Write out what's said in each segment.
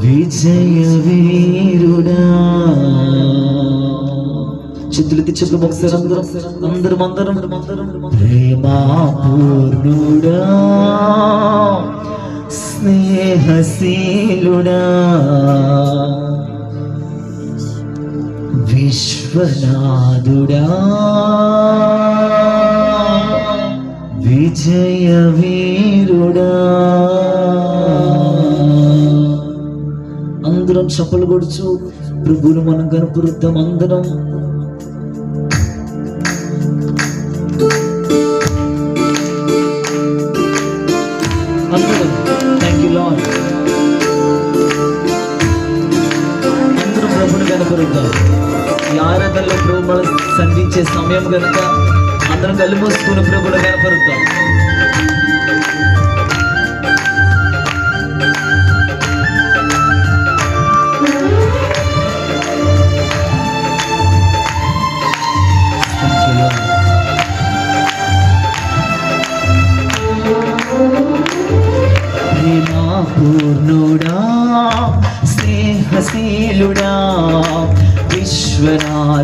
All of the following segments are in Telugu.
విజయ వీరుడా చేతులకి చెప్పు ఒకసారి అందరం అందరం అందరం. ప్రేమాపూర్ణుడా స్నేహశీలుడా. విశ్వనాథుడా. విజయ అందరం చప్పలు కొడుచు ప్రభువును మనం కనపరుద్దాం అందరం. అందరం థ్యాంక్ యూ లాడ్ అందరం ప్రభుని కనపరుద్దాం. ఈ ఆరాధనలో ప్రభు సంధించే సమయం కనుక అందరం కళ్ళు మూసుకుని ప్రభుని కనపరుద్దాం.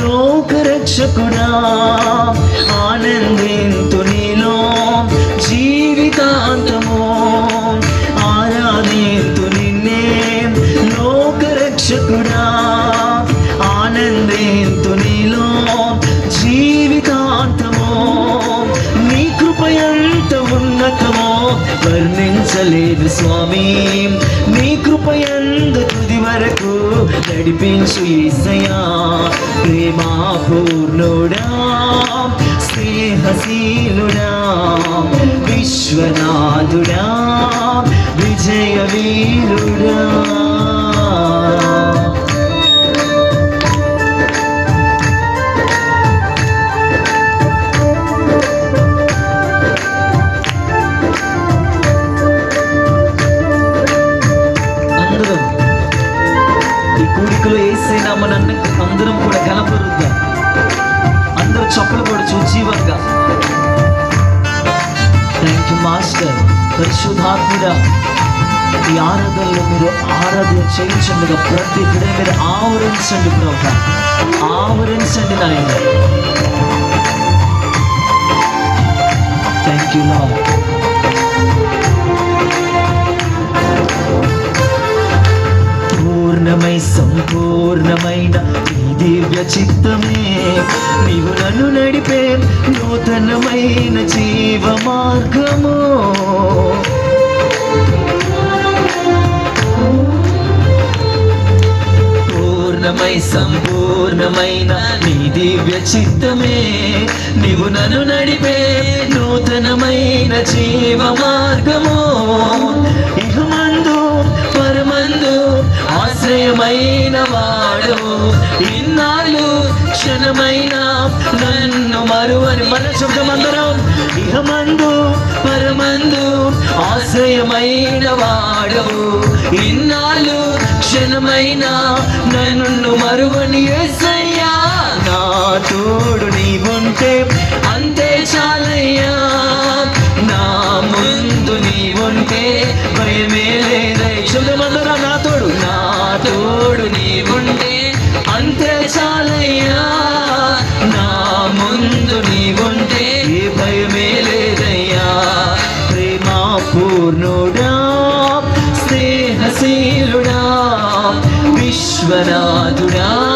లోకరక్షకుడా. నడిపించు ఈసయా ప్రేమా పూర్ణుడా స్నేహశీలుడా విశ్వనాథుడా విజయ వీరుడా పరిశుద్ధాత్ముడా ఈ ఆరాధనలో మీరు ఆరాధన చేయించండిగా ప్రతి బిడ్డ మీరు ఆవరించండి ప్రభు. ఆవరించండి నాయన. థ్యాంక్ యూ లాడ్ పూర్ణమై సంపూర్ణమైన నీ దివ్య చిత్తమే. నీవు నన్ను నడిపే నూతనమైన జీవ మార్గము పూర్ణమై సంపూర్ణమైన నీ దివ్య చిత్తమే. నీవు నన్ను నడిపే నూతనమైన జీవ మార్గము ఇహమందు పరమందు ఆశ్రయమైన వాడు. ఇన్నాళ్ళు క్షణమైన నన్ను మరువని మన శుభమందరం ఇహమందు పరమందు ఆశ్రయమైన వాడు. ఇన్నాళ్ళు క్షణమైన నన్ను మరువని ఎసయ్యా నా తోడు నీవుంటే అంతే చాలయ్యా. నా ముందు నీవుంటే భయమే లేదై శుభమందరా నా తోడు. నా తోడు నీవుంటే అంతే చాలయ్యా. నా ముందు నీవుంటే ఏ భయమే లేదయ్యా. ప్రేమ పూర్ణుడా స్నేహశీలుడా విశ్వనాథుడా.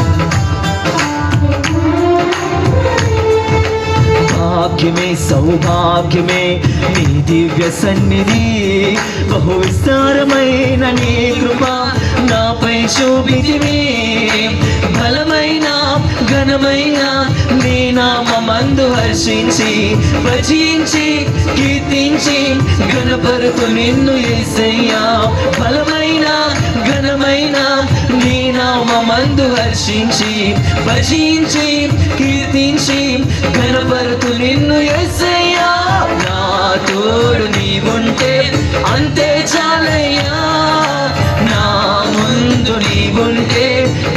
భాగ్యమే సౌభాగ్యమే నీ దివ్య సన్నిధి. బహు విస్తారమైన నీ కృప నాపై శోభితివి బలమైన ఘనమైన నీ నామందు హర్షించి భజించి కీర్తించి గణపరుతు నిన్ను ఏసయ్యా. బలమైన ఘనమైన అందు హర్షించి భజించి కీర్తించి గణపరుతు నిన్ను ఎస్సయ్యా నా తోడు నీవుంటే అంతే చాలయ్యా. నా ముందు నీవుంటే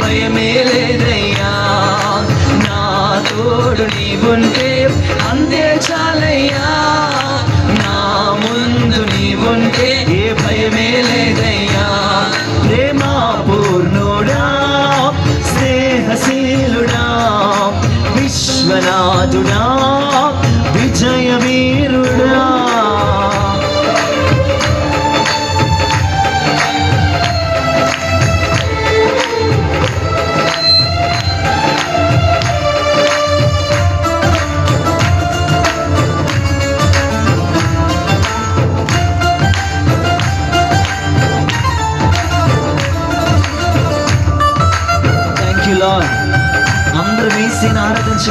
భయమే లేదయ్యా. నా తోడు నీవుంటే అంతే చాలయ్యా.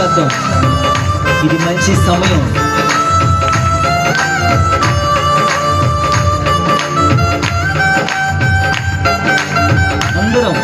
చేద్దాం. ఇది మంచి సమయం. అందరం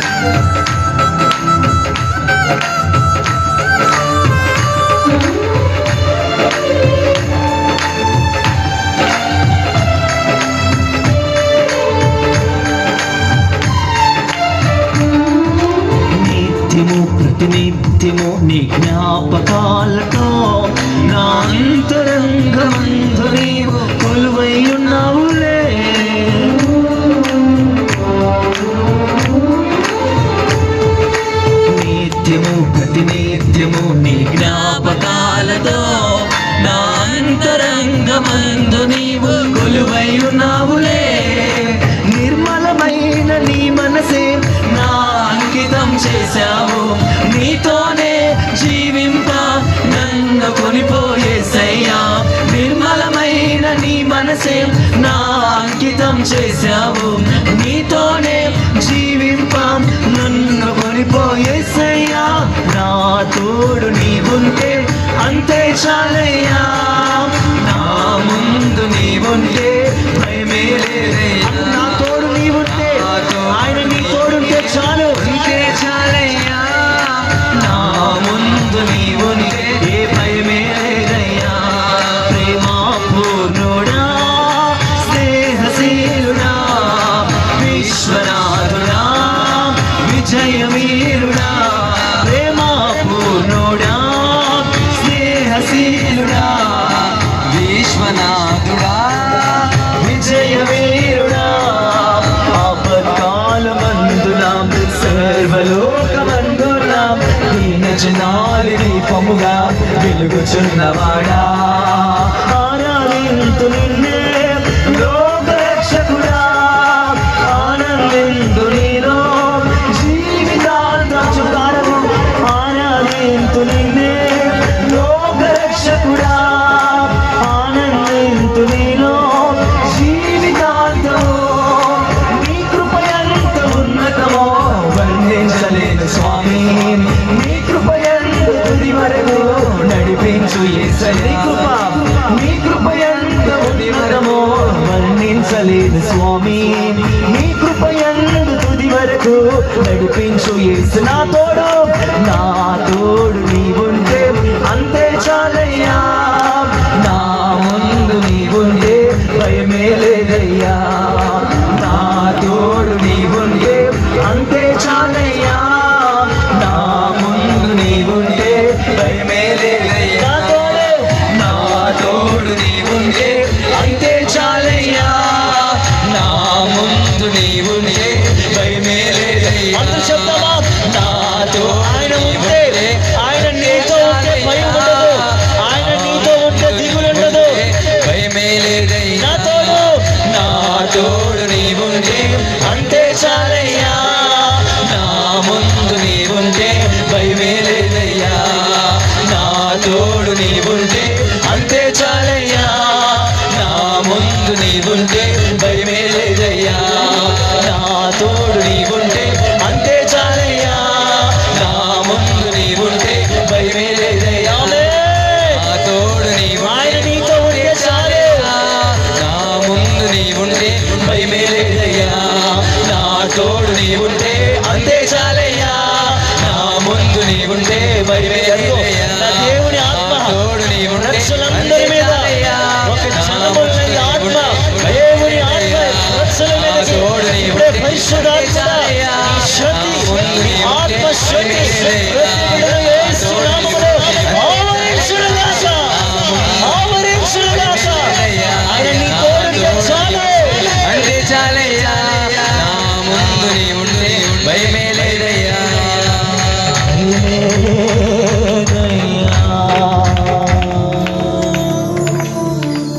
నిత్యము నీ జ్ఞాపకాలతో నా అంతరంగమందు నీవు కొలువై ఉన్నావులే నిత్యము ప్రతి నిత్యము నీ జ్ఞాపకాలతో నా అంతరంగమందు నీవు కొలువై ఉన్నావులే నిర్మలమైన నీ మనసే నా అంకితం చేశావు. నీతోనే జీవింప నన్ను కొనిపోయేసయ్యా నిర్మలమైన నీ మనసే నా అంకితం చేశావు. నీతోనే జీవింప నన్ను కొనిపోయేసయ్యా నా తోడు నీవుంటే అంతే చాలయ్యా. ఆపత్కాలమందున సర్వలోకమందున్నాం. దీన జనాలి దీపముగా వెలుగుచున్నవాడా ఆరాధింతు నిన్నే లోకరక్షకుడా. వరకు నడిపించు యేసు నా తోడు నా తోడు నీవుంటే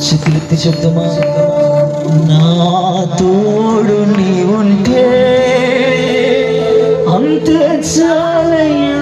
చేతులెత్తి చెప్తామా నా తోడు నీ ఉంటే Haunted Soleil